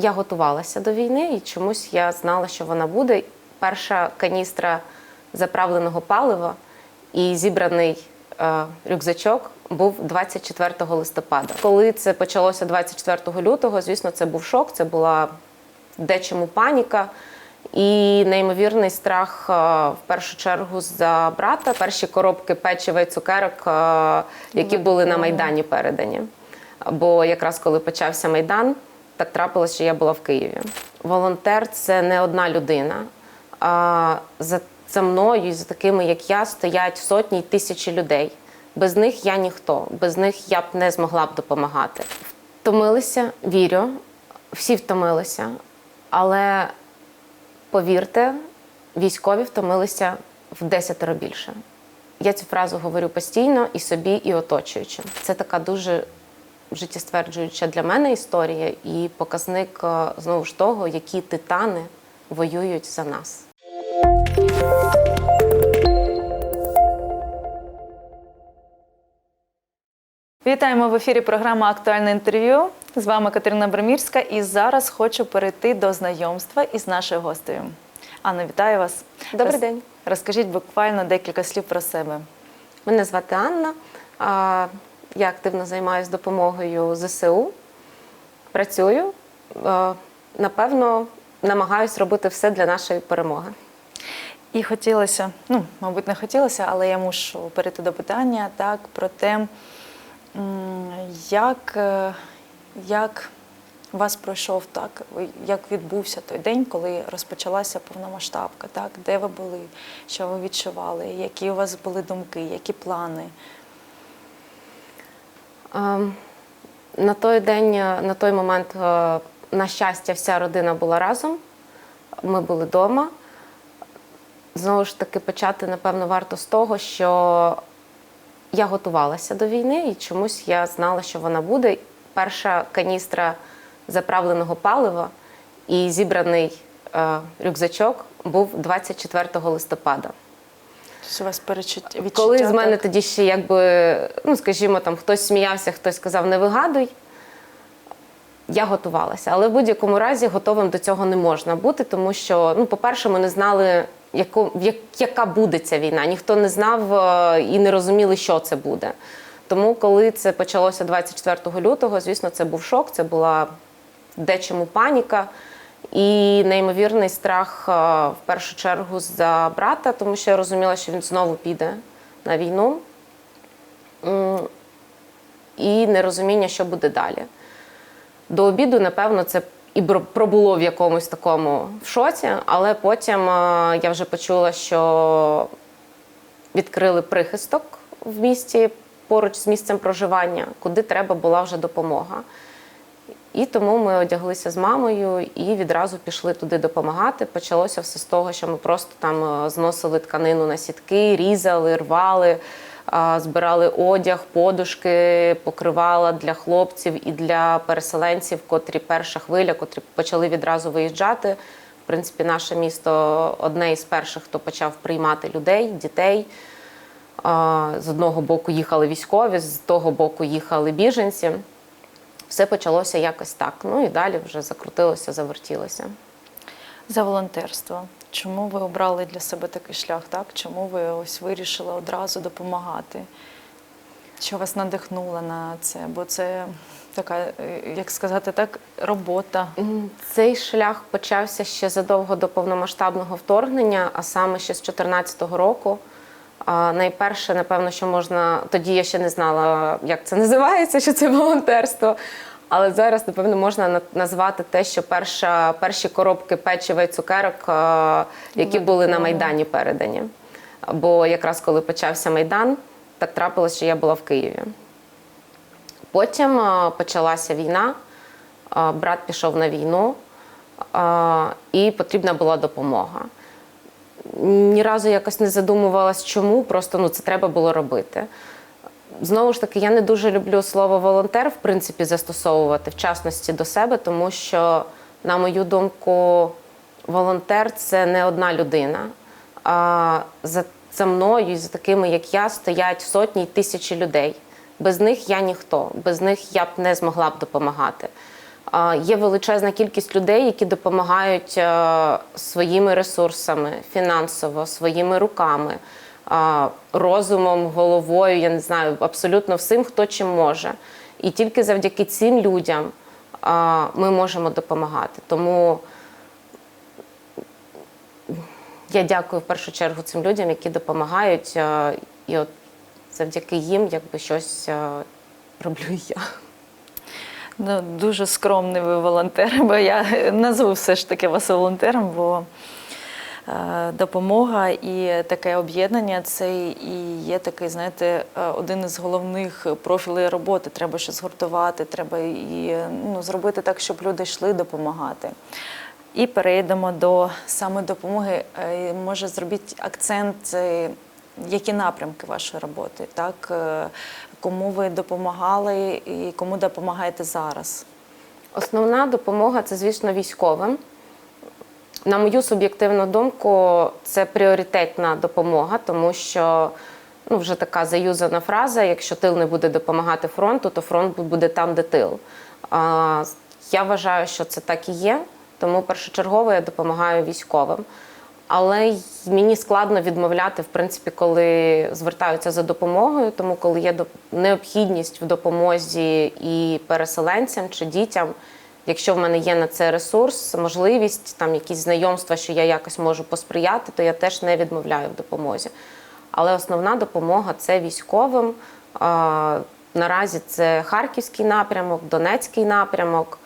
Я готувалася до війни і чомусь я знала, що вона буде. Перша каністра заправленого палива і зібраний е, рюкзачок був 24 листопада. Коли це почалося 24 лютого, звісно, це був шок, це була дечому паніка. І неймовірний страх е, в першу чергу за брата. Перші коробки печива і цукерок, е, які були на майдані передані. Бо якраз коли почався майдан, так трапилося, що я була в Києві. Волонтер це не одна людина. А за, за мною і за такими, як я, стоять сотні й тисячі людей. Без них я ніхто, без них я б не змогла б допомагати. Втомилися, вірю, всі втомилися, але повірте, військові втомилися в десятеро більше. Я цю фразу говорю постійно і собі, і оточуючим. Це така дуже життєстверджуюча для мене історія і показник е, знову ж того, які титани воюють за нас. Вітаємо в ефірі програма Актуальне інтерв'ю. З вами Катерина Бремірська. І зараз хочу перейти до знайомства із нашою гостею. Анна, вітаю вас. Добрий Роз- день. Розкажіть буквально декілька слів про себе. Мене звати Анна. Я активно займаюся допомогою ЗСУ. Працюю. е, Напевно, намагаюсь робити все для нашої перемоги. І хотілося, ну, мабуть, не хотілося, але я мушу перейти до питання так, про те, як, е, як вас пройшов так, як відбувся той день, коли розпочалася повномасштабка, так? де ви були, що ви відчували, які у вас були думки, які плани. Ем, На той день, е, на той момент, е, на щастя, вся родина була разом. Ми були вдома. Знову ж таки, почати, напевно, варто з того, що я готувалася до війни і чомусь я знала, що вона буде. Перша каністра заправленого палива і зібраний е, рюкзачок був 24 листопада. У вас перечуття? Коли з мене так? тоді ще якби, ну скажімо, там хтось сміявся, хтось сказав не вигадуй. Я готувалася, але в будь-якому разі готовим до цього не можна бути, тому що, ну, по-перше, ми не знали, яку, як, яка буде ця війна. Ніхто не знав е, і не розуміли, що це буде. Тому, коли це почалося 24 лютого, звісно, це був шок, це була дечому паніка і неймовірний страх е, в першу чергу за брата, тому що я розуміла, що він знову піде на війну. І нерозуміння, що буде далі. До обіду, напевно, це і пробуло в якомусь такому шоці, але потім е, я вже почула, що відкрили прихисток в місті поруч з місцем проживання, куди треба була вже допомога. І тому ми одяглися з мамою і відразу пішли туди допомагати. Почалося все з того, що ми просто там е, зносили тканину на сітки, різали, рвали, збирали одяг, подушки, покривала для хлопців і для переселенців, котрі перша хвиля, котрі почали відразу виїжджати. В принципі, наше місто одне із перших, хто почав приймати людей, дітей. З одного боку їхали військові, з того боку їхали біженці. Все почалося якось так. Ну і далі вже закрутилося, завертілося. За волонтерство. Чому ви обрали для себе такий шлях? Так? Чому ви ось вирішили одразу допомагати? Що вас надихнуло на це? Бо це така, е, як сказати так, робота. Цей шлях почався ще задовго до повномасштабного вторгнення, а саме ще з 2014 року. Найперше, напевно, що можна тоді я ще не знала, як це називається, що це волонтерство. Але зараз, напевно, можна назвати те, що перша, перші коробки печива і цукерок, які були на майдані передані. Бо якраз коли почався майдан, так трапилося, що я була в Києві. Потім почалася війна, брат пішов на війну, і потрібна була допомога. Ні разу якось не задумувалась, чому, просто ну, це треба було робити. Знову ж таки, я не дуже люблю слово волонтер, в принципі, застосовувати в частності до себе, тому що, на мою думку, волонтер це не одна людина. А за, за мною і за такими, як я, стоять сотні й тисячі людей. Без них я ніхто, без них я б не змогла б допомагати. Є величезна кількість людей, які допомагають е, своїми ресурсами, фінансово, своїми руками, розумом, головою, я не знаю, абсолютно всім, хто чим може. І тільки завдяки цим людям ми можемо допомагати. Тому я дякую в першу чергу цим людям, які допомагають. е, І от завдяки їм якби щось е, роблю я. Ну, дуже скромний ви волонтер, бо я назву все ж таки вас волонтером, бо е, допомога і таке об'єднання це і є такий, знаєте, е, один із головних профілей роботи. Треба щось згуртувати, треба і ну, зробити так, щоб люди йшли допомагати. І перейдемо до саме допомоги. Е, Може, зробіть акцент, які напрямки вашої роботи, так? Кому ви допомагали і кому допомагаєте зараз? Основна допомога це, звісно, військовим. На мою суб'єктивну думку, це пріоритетна допомога, тому що ну, вже така заюзана фраза: якщо тил не буде допомагати фронту, то фронт буде там, де тил. А, я вважаю, що це так і є, тому першочергово я допомагаю військовим. Але мені складно відмовляти, в принципі, коли звертаються за допомогою, тому коли є необхідність в допомозі і переселенцям чи дітям, якщо в мене є на це ресурс, можливість, там якісь знайомства, що я якось можу посприяти, то я теж не відмовляю в допомозі. Але основна допомога це військовим. Наразі це Харківський напрямок, Донецький напрямок.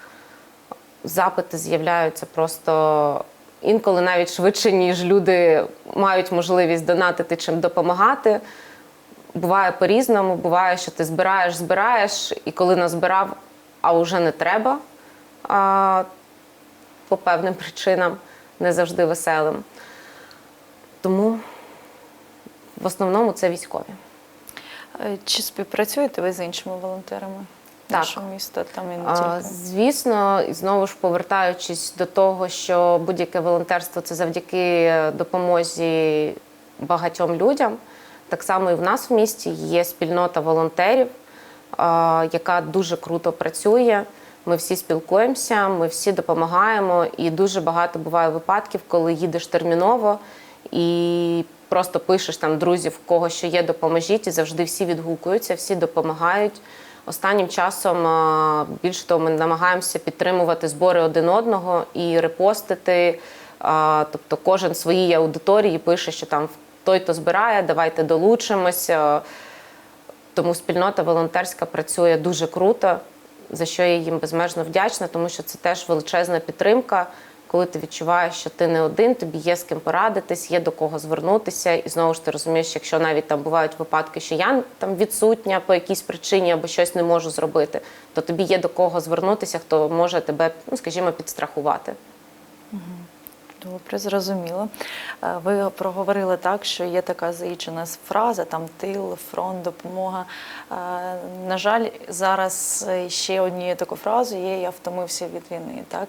Запити з'являються просто інколи навіть швидше, ніж люди мають можливість донатити чим допомагати. Буває по-різному, буває, що ти збираєш, збираєш, і коли назбирав, а вже не треба а, по певним причинам, не завжди веселим. Тому в основному це військові. Е, Чи співпрацюєте ви з іншими волонтерами. Нашого міста? Там і не тільки. Звісно, знову ж повертаючись до того, що будь-яке волонтерство це завдяки допомозі багатьом людям. Так само і в нас в місті є спільнота волонтерів, яка дуже круто працює. Ми всі спілкуємося, ми всі допомагаємо, і дуже багато буває випадків, коли їдеш терміново і просто пишеш там друзів, в кого що є, допоможіть, і завжди всі відгукуються, всі допомагають. Останнім часом а, більше того, ми намагаємося підтримувати збори один одного і репостити. Тобто кожен своїй аудиторії пише, що там той, хто збирає, давайте долучимося. Тому спільнота волонтерська працює дуже круто, за що я їм безмежно вдячна, тому що це теж величезна підтримка, коли ти відчуваєш, що ти не один, тобі є з ким порадитись, є до кого звернутися. І знову ж ти розумієш, якщо навіть там бувають випадки, що я там відсутня по якійсь причині або щось не можу зробити, то тобі є до кого звернутися, хто може тебе, ну скажімо, підстрахувати. Добре, зрозуміло. Е, Ви проговорили так, що є така заїчена фраза, там тил, фронт, допомога. Е, На жаль, зараз ще однією такою фразою є Я втомився від війни. Так?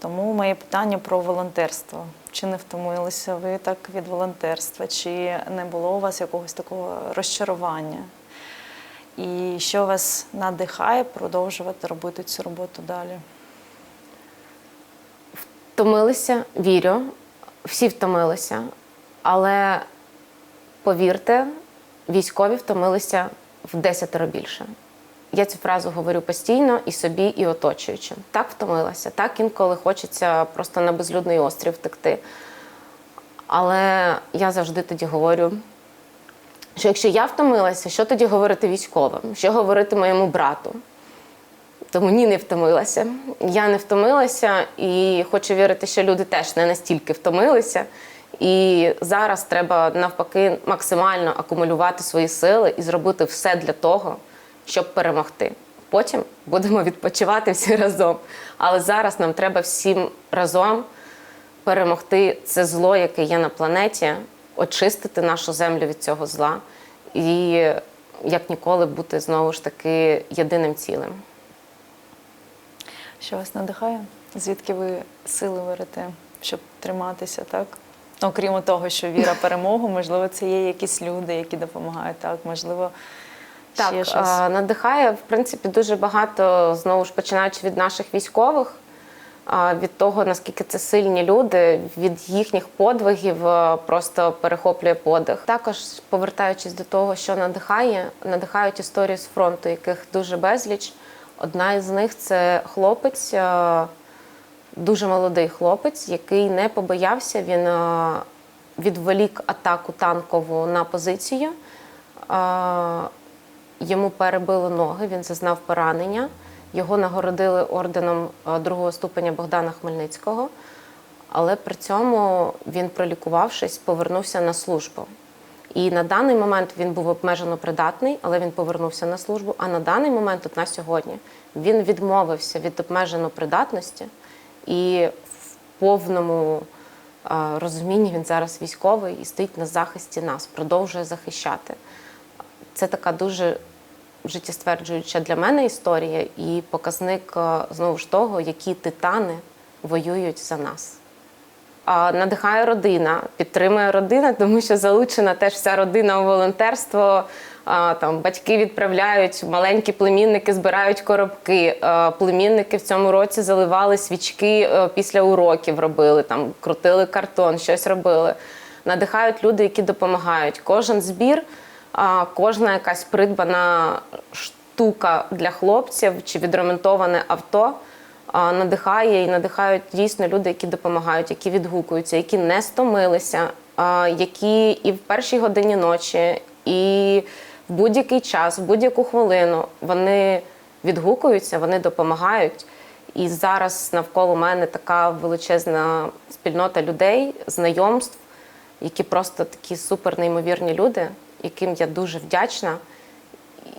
Тому моє питання про волонтерство. Чи не втомилися ви так від волонтерства? Чи не було у вас якогось такого розчарування? І що вас надихає продовжувати робити цю роботу далі? Втомилися, вірю, всі втомилися, але повірте, військові втомилися в десятеро більше. Я цю фразу говорю постійно і собі, і оточуючим. Так втомилася, так інколи хочеться просто на безлюдний острів втекти. Але я завжди тоді говорю, що якщо я втомилася, що тоді говорити військовим? Що говорити моєму брату? Тому ні, не втомилася. Я не втомилася і хочу вірити, що люди теж не настільки втомилися. І зараз треба навпаки максимально акумулювати свої сили і зробити все для того, щоб перемогти. Потім будемо відпочивати всі разом. Але зараз нам треба всім разом перемогти це зло, яке є на планеті, очистити нашу землю від цього зла і як ніколи бути знову ж таки єдиним цілим. Що вас надихає? Звідки ви сили берете, щоб триматися, так? Окрім того, що віра перемогу, можливо, це є якісь люди, які допомагають, так, можливо, ще Так, щось? надихає, в принципі, дуже багато, знову ж починаючи від наших військових, від того, наскільки це сильні люди, від їхніх подвигів просто перехоплює подих. Також повертаючись до того, що надихає, надихають історії з фронту, яких дуже безліч. Одна із них це хлопець, дуже молодий хлопець, який не побоявся. Він відволік атаку танкову на позицію. Йому перебили ноги, він зазнав поранення. Його нагородили орденом другого ступеня Богдана Хмельницького, але при цьому він, пролікувавшись, повернувся на службу. І на даний момент він був обмежено придатний, але він повернувся на службу. А на даний момент, от на сьогодні, він відмовився від обмежено придатності і в повному розумінні він зараз військовий і стоїть на захисті нас, продовжує захищати. Це така дуже життєстверджуюча для мене історія і показник е, знову ж того, які титани воюють за нас. Надихає родина, підтримує родина, тому що залучена теж вся родина у волонтерство. Там батьки відправляють, маленькі племінники збирають коробки. Племінники в цьому році заливали свічки е, після уроків, робили там, крутили картон, щось робили. Надихають люди, які допомагають. Кожен збір, кожна якась придбана штука для хлопців чи відремонтоване авто надихає і надихають дійсно люди, які допомагають, які відгукуються, які не стомилися, які і в першій годині ночі, і в будь-який час, в будь-яку хвилину вони відгукуються, вони допомагають. І зараз навколо мене така величезна спільнота людей, знайомств, які просто такі супер неймовірні люди, яким я дуже вдячна.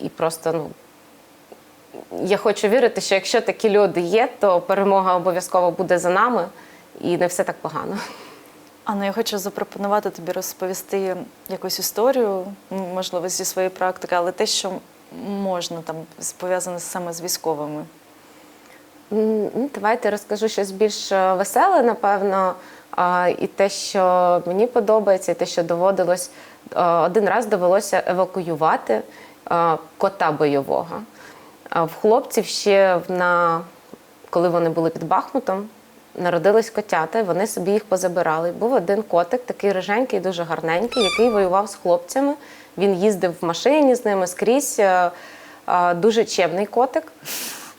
І просто ну, я хочу вірити, що якщо такі люди є, то перемога обов'язково буде за нами, і не все так погано. Анна, я хочу запропонувати тобі розповісти якусь історію, можливо, зі своєї практики, але те, що можна там пов'язане саме з військовими. Ну, Давайте розкажу щось більш е, веселе, напевно. І те, що мені подобається, і те, що доводилось один раз довелося евакуювати кота бойового. В хлопців ще на коли вони були під Бахмутом, народились котята, і вони собі їх позабирали. Був один котик, такий риженький, дуже гарненький, який воював з хлопцями. Він їздив в машині з ними скрізь. е, е, Дуже чемний котик.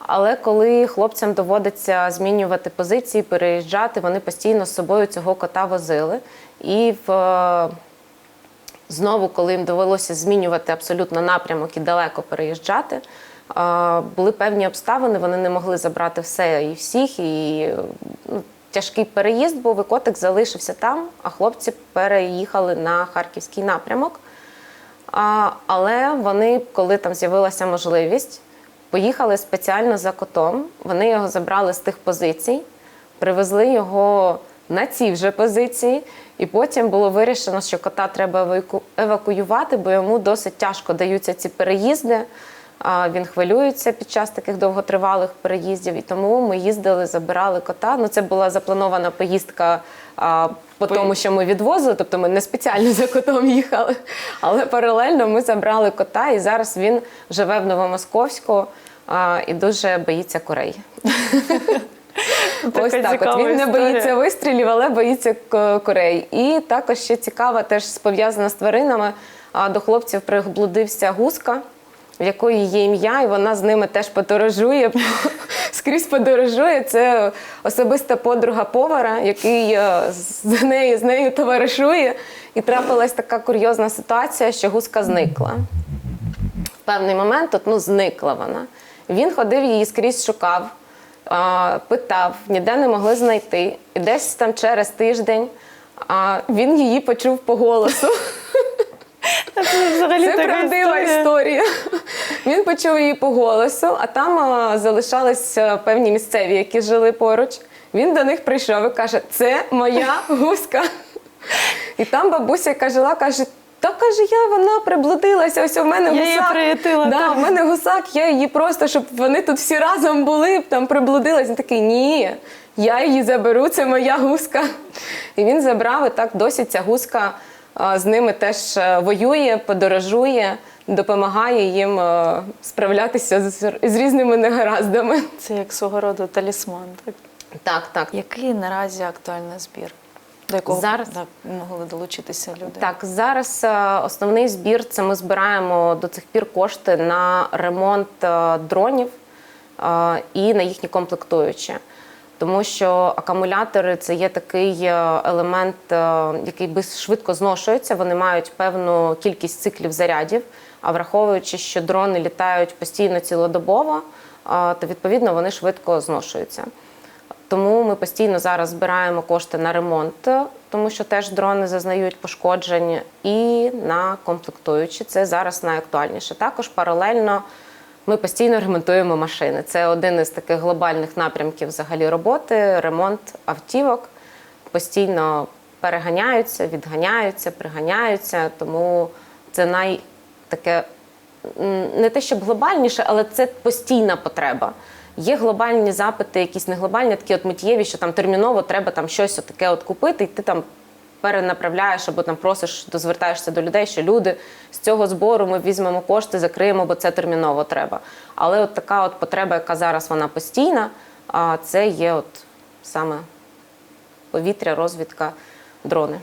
Але коли хлопцям доводиться змінювати позиції, переїжджати, вони постійно з собою цього кота возили. І в, е, знову, коли їм довелося змінювати абсолютно напрямок і далеко переїжджати, е, були певні обставини, вони не могли забрати все і всіх. І ну, тяжкий переїзд був, і котик залишився там, а хлопці переїхали на харківський напрямок. Але вони, коли там з'явилася можливість, поїхали спеціально за котом. Вони його забрали з тих позицій, привезли його на ці вже позиції, і потім було вирішено, що кота треба евакуювати, бо йому досить тяжко даються ці переїзди. Він хвилюється під час таких довготривалих переїздів, і тому ми їздили, забирали кота. Ну, це була запланована поїздка а, по тому, що ми відвозили, тобто ми не спеціально за котом їхали, але паралельно ми забрали кота, і зараз він живе в Новомосковську і дуже боїться курей. Ось так. От він не боїться вистрілів, але боїться курей. І також ще цікава, теж пов'язана з тваринами. а, До хлопців приблудився гуска, в якої є ім'я, і вона з ними теж подорожує. Скрізь подорожує. Це особиста подруга повара, який е, з нею, з нею товаришує. І трапилась така курйозна ситуація, що гуска зникла в певний момент от, ну, зникла вона. Він ходив її скрізь шукав, питав, ніде не могли знайти. І десь там через тиждень він її почув по голосу. Взагалі Це правдива історія. Він почув її по голосу, а там а, залишались а, певні місцеві, які жили поруч. Він до них прийшов і каже: це моя гуска. І там бабуся, яка жила, каже. Та каже, я вона приблудилася. Ось у мене Я гусак. її Да, так. у мене гусак, я її просто, щоб вони тут всі разом були, там приблудилась. Він такий, ні, я її заберу, це моя гуска. І він забрав, і так досі ця гуска з ними теж е, воює, подорожує, допомагає їм е, справлятися з, з різними негараздами. Це як свого роду талісман. Так? Так, так. Який наразі актуальний збір? До якого Зараз? так, могли долучитися люди? Так, зараз е, основний збір це ми збираємо до цих пір кошти на ремонт е, дронів е, і на їхні комплектуючі. Тому що акумулятори це є такий елемент, який швидко зношується. Вони мають певну кількість циклів зарядів. А враховуючи, що дрони літають постійно цілодобово, то відповідно вони швидко зношуються. Тому ми постійно зараз збираємо кошти на ремонт, тому що теж дрони зазнають пошкоджень, і на комплектуючі. Це зараз найактуальніше. Також паралельно ми постійно ремонтуємо машини. Це один із таких глобальних напрямків взагалі роботи, ремонт автівок. Постійно переганяються, відганяються, приганяються. Тому це най таке не те, щоб глобальніше, але це постійна потреба. Є глобальні запити, якісь не глобальні, такі от миттєві, що там терміново треба там щось таке от купити, і ти там перенаправляєш або там просиш, дозвертаєшся до людей, що люди з цього збору ми візьмемо кошти, закриємо, бо це терміново треба. Але от така от потреба, яка зараз вона постійна, це є от саме повітря, розвідка, дрони.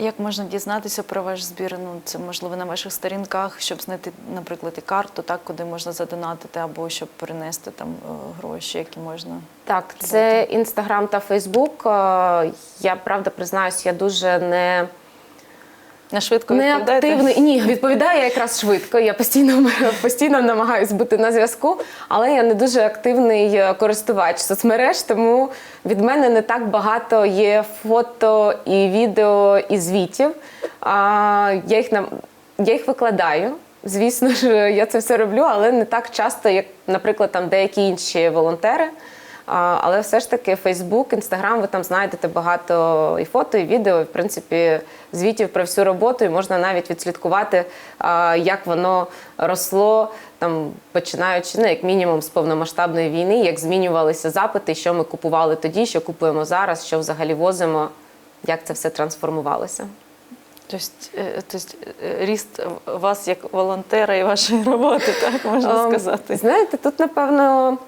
Як можна дізнатися про ваш збір? Ну, це можливо на ваших сторінках, щоб знайти, наприклад, і карту, так, куди можна задонатити, або щоб перенести там е, гроші, які можна. Так, це інстаграм та Фейсбук. Я правда признаюсь, я дуже не. Не швидко Не активний. Ні, відповідаю я якраз швидко. Я постійно постійно намагаюся бути на зв'язку, але я не дуже активний е, користувач соцмереж, тому від мене не так багато є фото і відео і звітів. А, я їх я їх викладаю. Звісно ж, я це все роблю, але не так часто, як, наприклад, там деякі інші волонтери. Але все ж таки Фейсбук, Інстаграм, ви там знайдете багато і фото, і відео, і, в принципі, звітів про всю роботу, і можна навіть відслідкувати, як воно росло, там, починаючи, ну, як мінімум, з повномасштабної війни, як змінювалися запити, що ми купували тоді, що купуємо зараз, що взагалі возимо, як це все трансформувалося. Тобто, е, тобто е, ріст вас як волонтера і вашої роботи, так можна Ем, сказати. Знаєте, тут напевно.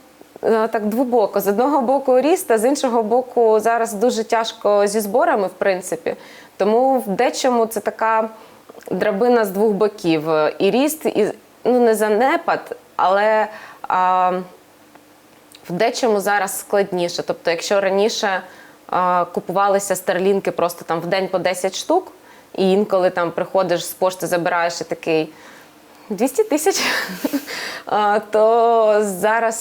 Е, Так, двобоко. З одного боку ріст, а з іншого боку, зараз дуже тяжко зі зборами, в принципі. Тому в дечому це така драбина з двох боків. І ріст, і ну не занепад, але а, в дечому зараз складніше. Тобто, якщо раніше а, купувалися старлінки просто там в день по 10 штук, і інколи там приходиш з пошти, забираєш і такий. 200 тисяч, то зараз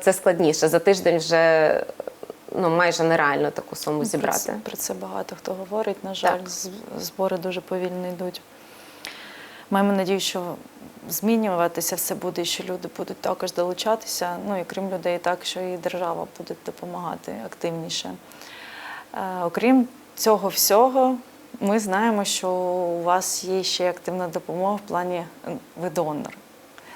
це складніше. За тиждень вже ну, майже нереально таку суму Про зібрати. це, про це багато хто говорить. На жаль, Так. збори дуже повільно йдуть. Маємо надію, що змінюватися все буде, і що люди будуть також долучатися. Ну і крім людей, так що і держава буде допомагати активніше. Е, окрім цього всього, ми знаємо, що у вас є ще активна допомога в плані ви донор.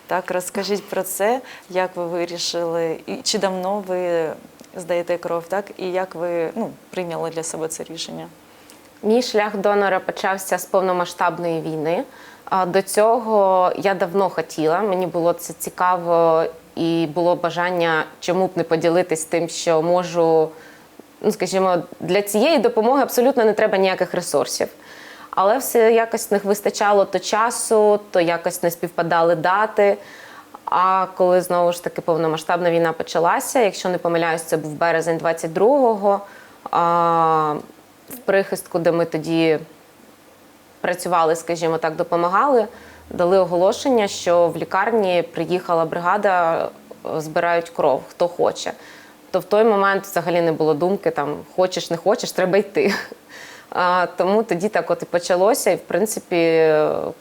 Так, розкажіть про це, як ви вирішили, і чи давно ви здаєте кров, так, і як ви ну, прийняли для себе це рішення? Мій шлях донора почався з повномасштабної війни. До цього я давно хотіла, мені було це цікаво і було бажання чому б не поділитись тим, що можу. Ну, скажімо, для цієї допомоги абсолютно не треба ніяких ресурсів. Але все якось не вистачало то часу, то якось не співпадали дати. А коли знову ж таки повномасштабна війна почалася, якщо не помиляюсь, це був березень 22-го, а, в прихистку, де ми тоді працювали, скажімо так, допомагали, дали оголошення, що в лікарні приїхала бригада, е, збирають кров, хто хоче. То в той момент взагалі не було думки, там хочеш, не хочеш, треба йти. А, тому тоді так от і почалося. І в принципі,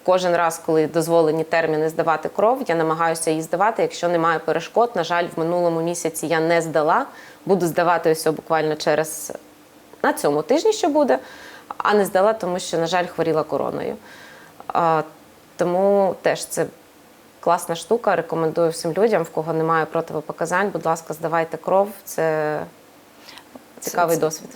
кожен раз, коли дозволені терміни здавати кров, я намагаюся її здавати. Якщо немає перешкод, на жаль, в минулому місяці я не здала. Буду здавати ось буквально через на цьому тижні, що буде, а не здала, тому що, на жаль, хворіла короною. А, тому теж це класна штука. Рекомендую всім людям, в кого немає противопоказань. Будь ласка, здавайте кров. Це цікавий це- досвід.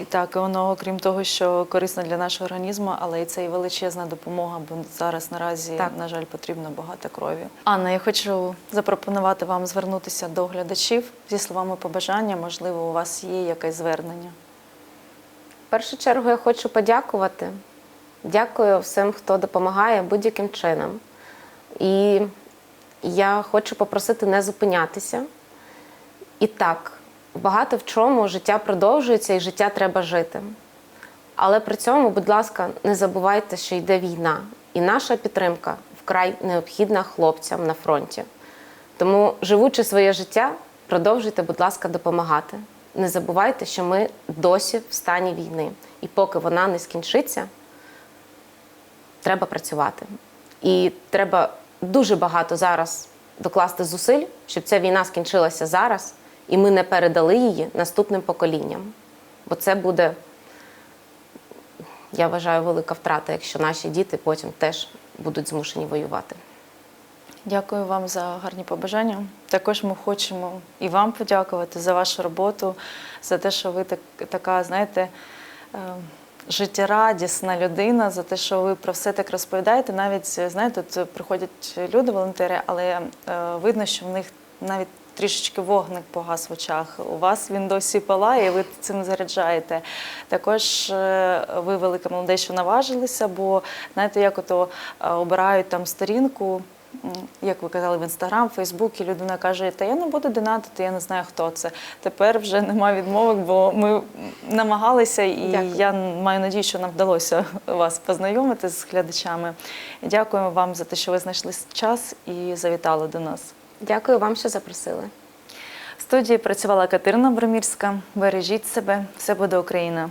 І так, і воно, окрім того, що корисно для нашого організму, але і це і величезна допомога, бо зараз наразі, Так. на жаль, потрібно багато крові. Анна, я хочу запропонувати вам звернутися до глядачів зі словами побажання. Можливо, у вас є якесь звернення. В першу чергу я хочу подякувати. Дякую всім, хто допомагає будь-яким чином. І я хочу попросити не зупинятися. І так, багато в чому життя продовжується і життя треба жити. Але при цьому, будь ласка, не забувайте, що йде війна, і наша підтримка вкрай необхідна хлопцям на фронті. Тому, живучи своє життя, продовжуйте, будь ласка, допомагати. Не забувайте, що ми досі в стані війни, і поки вона не скінчиться, треба працювати. І треба дуже багато зараз докласти зусиль, щоб ця війна скінчилася зараз, і ми не передали її наступним поколінням. Бо це буде, я вважаю, велика втрата, якщо наші діти потім теж будуть змушені воювати. Дякую вам за гарні побажання. Також ми хочемо і вам подякувати за вашу роботу, за те, що ви так, така, знаєте, е, життєрадісна людина, за те, що ви про все так розповідаєте. Навіть знаєте, тут приходять люди, волонтери, але е, видно, що в них навіть трішечки вогник погас в очах. У вас він досі палає, і ви цим заряджаєте. Також е, ви велика молодець, що наважилися, бо знаєте, як ото е, обирають там сторінку. Як ви казали в інстаграм, Фейсбук, і людина каже, та я не буду донатити, я не знаю, хто це. Тепер вже немає відмовок, бо ми намагалися, і Дякую. я маю надію, що нам вдалося вас познайомити з глядачами. Дякуємо вам за те, що ви знайшли час і завітали до нас. Дякую вам, що запросили. В студії працювала Катерина Бромірська. Бережіть себе, все буде Україна.